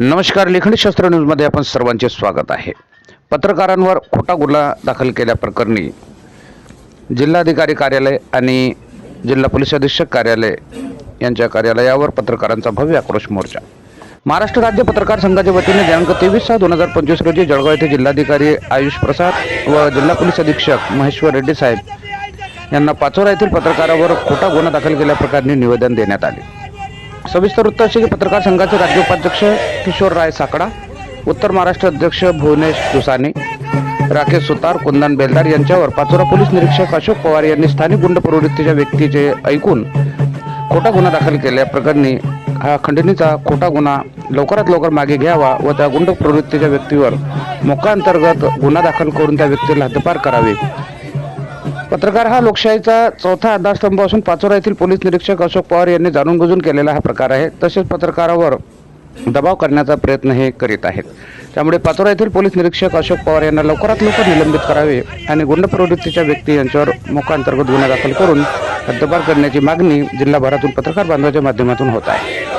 नमस्कार लेखनशास्त्र न्यूजमध्ये आपण सर्वांचे स्वागत आहे. पत्रकारांवर खोटा गुन्हा दाखल केल्याप्रकरणी जिल्हाधिकारी कार्यालय आणि जिल्हा पोलीस अधीक्षक कार्यालय यांच्या कार्यालयावर पत्रकारांचा भव्य आक्रोश मोर्चा. महाराष्ट्र राज्य पत्रकार संघाच्या वतीने दिनांक तेवीस सहा दोन हजार पंचवीस रोजी जळगाव येथे जिल्हाधिकारी आयुष प्रसाद व जिल्हा पोलीस अधीक्षक महेश्वर रेड्डी साहेब यांना पाचोरा येथील पत्रकारावर खोटा गुन्हा दाखल केल्याप्रकरणी निवेदन देण्यात आले. सविस्तर वृत्त असे की पत्रकार संघाचे राज्य उपाध्यक्ष किशोर राय साकडा उत्तर महाराष्ट्र अध्यक्ष भुवनेश दुसाने राकेश सुतार कुंदन बेलदार यांच्यावर पाचोरा पोलीस निरीक्षक अशोक पवार यांनी स्थानिक गुंड प्रवृत्तीच्या व्यक्तीचे ऐकून खोटा गुन्हा दाखल केल्या. प्रकरणी हा खंडणीचा खोटा गुन्हा लवकरात लवकर मागे घ्यावा व त्या गुंड प्रवृत्तीच्या व्यक्तीवर मोका अंतर्गत गुन्हा दाखल करून त्या व्यक्तीला हद्दपार करावे. पत्रकार हा लोकशाहीचा चौथा आधारस्तंभ असून पाचोरा येथील पोलीस निरीक्षक अशोक पवार यांनी जाणून बुजून केलेला हा प्रकार आहे. तसेच पत्रकारावर दबाव करण्याचा प्रयत्न हे करीत आहेत. त्यामुळे पाचोरा येथील पोलीस निरीक्षक अशोक पवार यांना लवकरात लवकर निलंबित करावे आणि गुंड प्रवृत्तीच्या व्यक्ती यांच्यावर मोकाअंतर्गत गुन्हा दाखल करून हद्दपार करण्याची मागणी जिल्हाभरातून पत्रकार बांधवाच्या माध्यमातून होत आहे.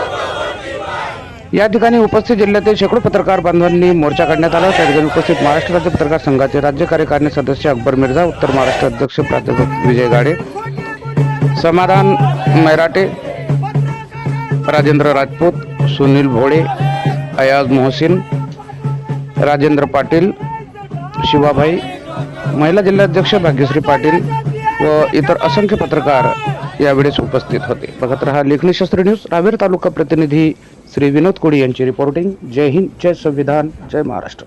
या ठिकाणी उपस्थित जिल्ह्यातील शेकडो पत्रकार बांधवांनी मोर्चा काढण्यात आला. त्या ठिकाणी उपस्थित महाराष्ट्र राज्य पत्रकार संघाचे राज्य कार्यकारिणी सदस्य अकबर मिर्झा उत्तर महाराष्ट्र अध्यक्ष प्राध्यापक विजय गाडे समाधान मैराटे राजेंद्र राजपूत सुनील भोळे अयाज मोहसिन राजेंद्र पाटील शिवाभाई महिला जिल्हाध्यक्ष भाग्यश्री पाटील व इतर असंख्य पत्रकार यावेळेस उपस्थित होते. बघत रहा लेखणी शस्त्र न्यूज रावेर तालुका प्रतिनिधी श्री विनोद कोडी यांची रिपोर्टिंग जय हिंद जय संविधान जय महाराष्ट्र.